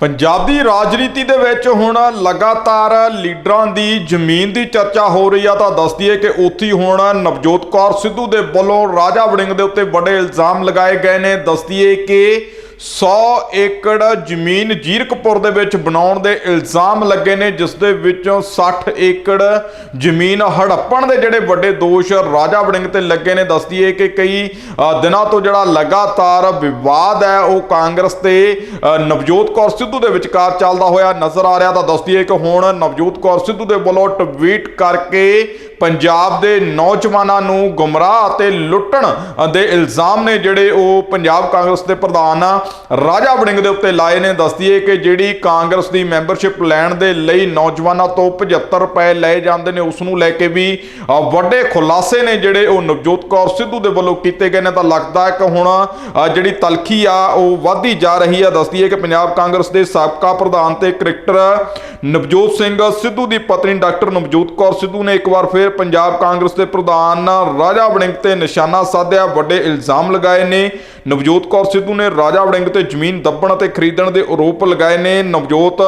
ਪੰਜਾਬ ਦੀ ਰਾਜਨੀਤੀ ਦੇ ਵਿੱਚ ਹੁਣ ਲਗਾਤਾਰ ਲੀਡਰਾਂ ਦੀ ਜ਼ਮੀਨ ਦੀ ਚਰਚਾ ਹੋ ਰਹੀ ਆ ਤਾਂ ਦੱਸਦੀ ਹੈ ਕਿ ਉੱਥੇ ਹੁਣ ਨਵਜੋਤ ਕੌਰ ਸਿੱਧੂ ਦੇ ਵੱਲੋਂ ਰਾਜਾ ਵੜਿੰਗ ਦੇ ਉੱਤੇ ਵੱਡੇ ਇਲਜ਼ਾਮ ਲਗਾਏ ਗਏ ਨੇ। ਦੱਸਦੀ ਹੈ ਕਿ 100 ਏਕੜ ਜ਼ਮੀਨ ਜੀਰਕਪੁਰ ਦੇ ਵਿੱਚ ਬਣਾਉਣ ਦੇ ਇਲਜ਼ਾਮ ਲੱਗੇ ਨੇ, ਜਿਸ ਦੇ ਵਿੱਚੋਂ 60 ਏਕੜ ਜ਼ਮੀਨ ਹੜੱਪਣ ਦੇ ਜਿਹੜੇ ਵੱਡੇ ਦੋਸ਼ ਰਾਜਾ ਵੜਿੰਗ ਤੇ ਲੱਗੇ ਨੇ। ਦੱਸਦੀ ਹੈ ਕਿ ਕਈ ਦਿਨਾਂ ਤੋਂ ਜਿਹੜਾ ਲਗਾਤਾਰ ਵਿਵਾਦ ਹੈ, ਉਹ ਕਾਂਗਰਸ ਤੇ ਨਵਜੋਤ ਕੌਰ ਸਿੱਧੂ ਦੇ ਵਿਚਕਾਰ ਚੱਲਦਾ ਹੋਇਆ ਨਜ਼ਰ ਆ ਰਿਹਾ। ਤਾਂ ਦੱਸਦੀ ਹੈ ਕਿ ਹੁਣ ਨਵਜੋਤ ਕੌਰ ਸਿੱਧੂ ਦੇ ਵੱਲੋਂ ਟਵੀਟ ਕਰਕੇ ਪੰਜਾਬ ਦੇ ਨੌਜਵਾਨਾਂ ਨੂੰ ਗੁੰਮਰਾਹ ਅਤੇ ਲੁੱਟਣ ਦੇ ਇਲਜ਼ਾਮ ਨੇ, ਜਿਹੜੇ ਉਹ ਪੰਜਾਬ ਕਾਂਗਰਸ ਦੇ ਪ੍ਰਧਾਨ ਰਾਜਾ ਵੜਿੰਗ ਦੇ ਉੱਤੇ ਲਾਏ ਨੇ ਦੱਸਦੀਏ ਕਿ ਜਿਹੜੀ ਕਾਂਗਰਸ ਦੀ ਮੈਂਬਰਸ਼ਿਪ ਲੈਣ ਦੇ ਲਈ ਨੌਜਵਾਨਾਂ ਤੋਂ 75 ਰੁਪਏ ਲਏ ਜਾਂਦੇ ਨੇ, ਉਸ ਨੂੰ ਲੈ ਕੇ ਵੀ ਵੱਡੇ ਖੁਲਾਸੇ ਨੇ ਜਿਹੜੇ ਉਹ ਨਵਜੋਤ ਕੌਰ ਸਿੱਧੂ ਦੇ ਵੱਲੋਂ ਕੀਤੇ ਗਏ ਨੇ। ਤਾਂ ਲੱਗਦਾ ਹੈ ਕਿ ਹੁਣ ਜਿਹੜੀ ਤਲਖੀ ਆ, ਉਹ ਵਧਦੀ ਜਾ ਰਹੀ ਆ। ਦੱਸਦੀ ਹੈ ਕਿ ਪੰਜਾਬ ਕਾਂਗਰਸ ਦੇ ਸਾਬਕਾ ਪ੍ਰਧਾਨ ਤੇ ਕ੍ਰਿਕਟਰ ਨਵਜੋਤ ਸਿੰਘ ਸਿੱਧੂ ਦੀ ਪਤਨੀ ਡਾਕਟਰ ਨਵਜੋਤ ਕੌਰ ਸਿੱਧੂ ਨੇ ਇੱਕ ਵਾਰ ਫਿਰ ਪੰਜਾਬ ਕਾਂਗਰਸ ਦੇ ਪ੍ਰਧਾਨ ਰਾਜਾ ਵੜਿੰਗ ਤੇ ਨਿਸ਼ਾਨਾ ਸਾਧਿਆ। ਵੱਡੇ ਇਲਜ਼ਾਮ ਲਗਾਏ ਨੇ। ਨਵਜੋਤ ਕੌਰ ਸਿੱਧੂ ਨੇ ਰਾਜਾ ਵੜਿੰਗ ਤੇ ਜ਼ਮੀਨ ਦੱਬਣ ਅਤੇ ਖਰੀਦਣ ਦੇ ਆਰੋਪ ਲਗਾਏ ਨੇ। ਨਵਜੋਤ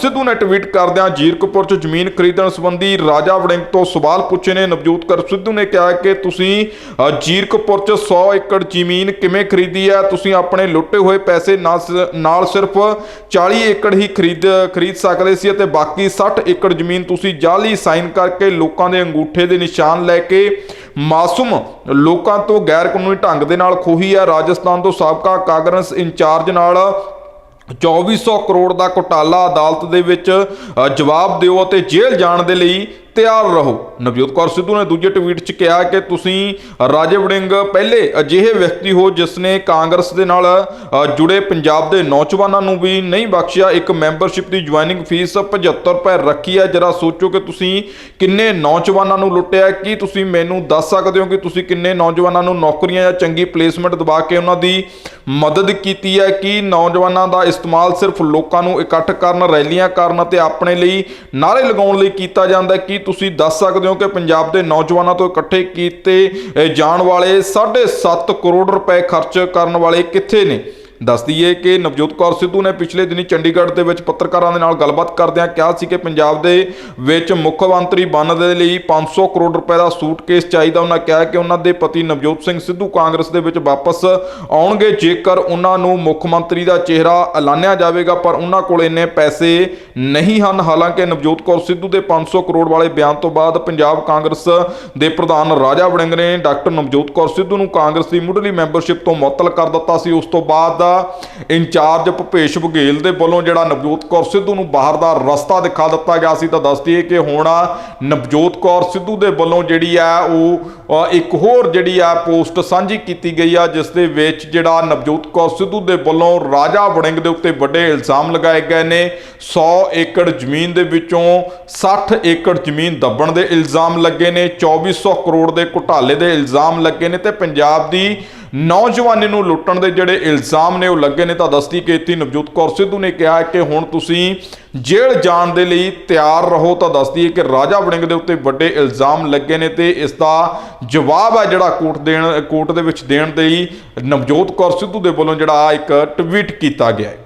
ਸਿੱਧੂ ਨੇ ਟਵੀਟ ਕਰਦਿਆਂ ਜੀਰਕਪੁਰ 'ਚ ਜ਼ਮੀਨ ਖਰੀਦਣ ਸੰਬੰਧੀ ਰਾਜਾ ਵੜਿੰਗ ਤੋਂ ਸਵਾਲ ਪੁੱਛੇ ਨੇ। ਨਵਜੋਤ ਕੌਰ ਸਿੱਧੂ ਨੇ ਕਿਹਾ ਕਿ ਤੁਸੀਂ ਜੀਰਕਪੁਰ 'ਚ 100 ਏਕੜ ਜ਼ਮੀਨ ਕਿਵੇਂ ਖਰੀਦੀ ਹੈ? ਤੁਸੀਂ ਆਪਣੇ ਲੁੱਟੇ ਹੋਏ ਪੈਸੇ ਨਾਲ ਨਾਲ ਸਿਰਫ 40 ਏਕੜ ਹੀ ਖਰੀਦ ਖਰੀਦ ਸਕਦੇ ਸੀ ਅਤੇ ਬਾਕੀ 60 ਏਕੜ ਜ਼ਮੀਨ ਤੁਸੀਂ ਜਾਲੀ ਸਾਈਨ ਕਰਕੇ ਲੋਕਾਂ ਦੇ ਅੰਗੂਠੇ ਦੇ ਨਿਸ਼ਾਨ ਲੈ ਕੇ ਮਾਸੂਮ ਲੋਕਾਂ ਤੋਂ ਗੈਰ ਕਾਨੂੰਨੀ ਢੰਗ ਦੇ ਨਾਲ ਖੋਹੀ ਹੈ। ਰਾਜਸਥਾਨ ਤੋਂ ਸਾਬਕਾ ਕਾਂਗਰਸ ਇੰਚਾਰਜ ਨਾਲ 2400 ਕਰੋੜ ਦਾ ਘੁਟਾਲਾ ਅਦਾਲਤ ਦੇ ਵਿੱਚ ਜਵਾਬ ਦਿਓ ਅਤੇ ਜੇਲ੍ਹ ਜਾਣ ਦੇ ਲਈ ਤਿਆਰ ਰਹੋ। ਨਵਜੋਤ ਕੌਰ ਸਿੱਧੂ ਨੇ ਦੂਜੇ ਟਵੀਟ 'ਚ ਕਿਹਾ ਕਿ ਤੁਸੀਂ ਰਾਜੇ ਵੜਿੰਗ ਪਹਿਲੇ ਅਜਿਹੇ ਵਿਅਕਤੀ ਹੋ ਜਿਸ ਨੇ ਕਾਂਗਰਸ ਦੇ ਨਾਲ ਜੁੜੇ ਪੰਜਾਬ ਦੇ ਨੌਜਵਾਨਾਂ ਨੂੰ ਵੀ ਨਹੀਂ ਬਖਸ਼ਿਆ, ਇੱਕ ਮੈਂਬਰਸ਼ਿਪ ਦੀ ਜੁਆਇਨਿੰਗ ਫੀਸ 75 ਰੁਪਏ ਰੱਖੀ ਹੈ। ਜਰਾ ਸੋਚੋ ਕਿ ਤੁਸੀਂ ਕਿੰਨੇ ਨੌਜਵਾਨਾਂ ਨੂੰ ਲੁੱਟਿਆ ਕੀ ਤੁਸੀਂ ਮੈਨੂੰ ਦੱਸ ਸਕਦੇ ਹੋ ਕਿ ਤੁਸੀਂ ਕਿੰਨੇ ਨੌਜਵਾਨਾਂ ਨੂੰ ਨੌਕਰੀਆਂ ਜਾਂ ਚੰਗੀ ਪਲੇਸਮੈਂਟ ਦਵਾ ਕੇ ਉਹਨਾਂ ਦੀ ਮਦਦ ਕੀਤੀ ਹੈ? ਕਿ ਨੌਜਵਾਨਾਂ ਦਾ ਇਸਤੇਮਾਲ ਸਿਰਫ ਲੋਕਾਂ ਨੂੰ ਇਕੱਠ ਕਰਨ ਰੈਲੀਆਂ ਕਰਨ ਅਤੇ ਆਪਣੇ ਲਈ ਨਾਰੇ ਲਗਾਉਣ ਲਈ ਕੀਤਾ ਜਾਂਦਾ ਕੀ ਤੁਸੀਂ ਦੱਸ ਸਕਦੇ ਹੋ ਕਿ ਪੰਜਾਬ ਦੇ ਨੌਜਵਾਨਾਂ ਤੋਂ ਇਕੱਠੇ ਕੀਤੇ ਜਾਣ ਵਾਲੇ 7.5 ਕਰੋੜ ਰੁਪਏ ਖਰਚ ਕਰਨ ਵਾਲੇ ਕਿੱਥੇ ਨੇ? ਦੱਸਦੀ ਹੈ ਕਿ ਨਵਜੋਤ ਕੌਰ ਸਿੱਧੂ ਨੇ ਪਿਛਲੇ ਦਿਨੀ ਚੰਡੀਗੜ੍ਹ ਦੇ ਵਿੱਚ ਪੱਤਰਕਾਰਾਂ ਦੇ ਨਾਲ ਗੱਲਬਾਤ ਕਰਦਿਆਂ ਕਿਹਾ ਸੀ ਕਿ ਪੰਜਾਬ ਦੇ ਵਿੱਚ ਮੁੱਖ ਮੰਤਰੀ ਬਣਨ ਦੇ ਲਈ 500 ਕਰੋੜ ਰੁਪਏ ਦਾ ਸੂਟਕੇਸ ਚਾਹੀਦਾ। ਉਹਨਾਂ ਕਿਹਾ ਕਿ ਉਹਨਾਂ ਦੇ ਪਤੀ ਨਵਜੋਤ ਸਿੰਘ ਸਿੱਧੂ ਕਾਂਗਰਸ ਦੇ ਵਿੱਚ ਵਾਪਸ ਆਉਣਗੇ। ਜੇਕਰ ਉਹਨਾਂ ਨੂੰ ਮੁੱਖ ਮੰਤਰੀ ਦਾ ਚਿਹਰਾ ਐਲਾਨਿਆ ਜਾਵੇਗਾ, ਪਰ ਉਹਨਾਂ ਕੋਲ ਇੰਨੇ ਪੈਸੇ ਨਹੀਂ ਹਨ। ਹਾਲਾਂਕਿ ਨਵਜੋਤ ਕੌਰ ਸਿੱਧੂ ਦੇ 500 ਕਰੋੜ ਵਾਲੇ ਬਿਆਨ ਤੋਂ ਬਾਅਦ ਪੰਜਾਬ ਕਾਂਗਰਸ ਦੇ ਪ੍ਰਧਾਨ ਰਾਜਾ ਵੜਿੰਗ ਨੇ ਡਾਕਟਰ ਨਵਜੋਤ ਕੌਰ ਸਿੱਧੂ ਨੂੰ ਕਾਂਗਰਸ ਦੀ ਮੁੱਢਲੀ ਮੈਂਬਰਸ਼ਿਪ ਤੋਂ ਮੁਅੱਤਲ ਕਰ ਦਿੱਤਾ ਸੀ। ਉਸ ਤੋਂ ਬਾਅਦ ਇੰਚਾਰਜ ਭੁਪੇਸ਼ ਬਘੇਲ ਦੇ ਵੱਲੋਂ ਜਿਹੜਾ ਨਵਜੋਤ ਕੌਰ ਸਿੱਧੂ ਨੂੰ ਬਾਹਰ ਦਾ ਰਸਤਾ ਦਿਖਾ ਦਿੱਤਾ ਗਿਆ ਸੀ ਤਾਂ ਦੱਸਦੀ ਹੈ ਕਿ ਹੁਣ ਨਵਜੋਤ ਕੌਰ ਸਿੱਧੂ ਦੇ ਵੱਲੋਂ ਜਿਹੜੀ ਆ ਉਹ ਇੱਕ ਹੋਰ ਜਿਹੜੀ ਆ ਪੋਸਟ ਸਾਂਝੀ ਕੀਤੀ ਗਈ ਆ, ਜਿਸ ਦੇ ਵਿੱਚ ਜਿਹੜਾ ਨਵਜੋਤ ਕੌਰ ਸਿੱਧੂ ਦੇ ਵੱਲੋਂ ਰਾਜਾ ਵੜਿੰਗ ਦੇ ਉੱਤੇ ਵੱਡੇ ਇਲਜ਼ਾਮ ਲਗਾਏ ਗਏ ਨੇ। 100 ਏਕੜ ਜ਼ਮੀਨ ਦੇ ਵਿੱਚੋਂ 60 ਏਕੜ ਜ਼ਮੀਨ ਦੱਬਣ ਦੇ ਇਲਜ਼ਾਮ ਲੱਗੇ ਨੇ 2400 ਕਰੋੜ ਦੇ ਘੁਟਾਲੇ ਦੇ ਇਲਜ਼ਾਮ ਲੱਗੇ ਨੇ ਤੇ ਪੰਜਾਬ ਦੀ ਨੌਜਵਾਨੀ ਨੂੰ ਲੁੱਟਣ ਦੇ ਜਿਹੜੇ ਇਲਜ਼ਾਮ ਨੇ ਉਹ ਲੱਗੇ ਨੇ ਤਾਂ ਦੱਸਦੀ ਕੀਤੀ ਨਵਜੋਤ ਕੌਰ ਸਿੱਧੂ ਨੇ ਕਿਹਾ ਕਿ ਹੁਣ ਤੁਸੀਂ ਜੇਲ੍ਹ ਜਾਣ ਦੇ ਲਈ ਤਿਆਰ ਰਹੋ ਤਾਂ ਦੱਸਦੀ ਹੈ ਕਿ ਰਾਜਾ ਵੜਿੰਗ ਦੇ ਉੱਤੇ ਵੱਡੇ ਇਲਜ਼ਾਮ ਲੱਗੇ ਨੇ ਤੇ ਇਸ ਦਾ ਜਵਾਬ ਹੈ ਜਿਹੜਾ ਕੋਰਟ ਦੇਣ, ਕੋਰਟ ਦੇ ਵਿੱਚ ਦੇਣ ਦੇ ਲਈ ਨਵਜੋਤ ਕੌਰ ਸਿੱਧੂ ਦੇ ਵੱਲੋਂ ਜਿਹੜਾ ਇੱਕ ਟਵੀਟ ਕੀਤਾ ਗਿਆ ਹੈ।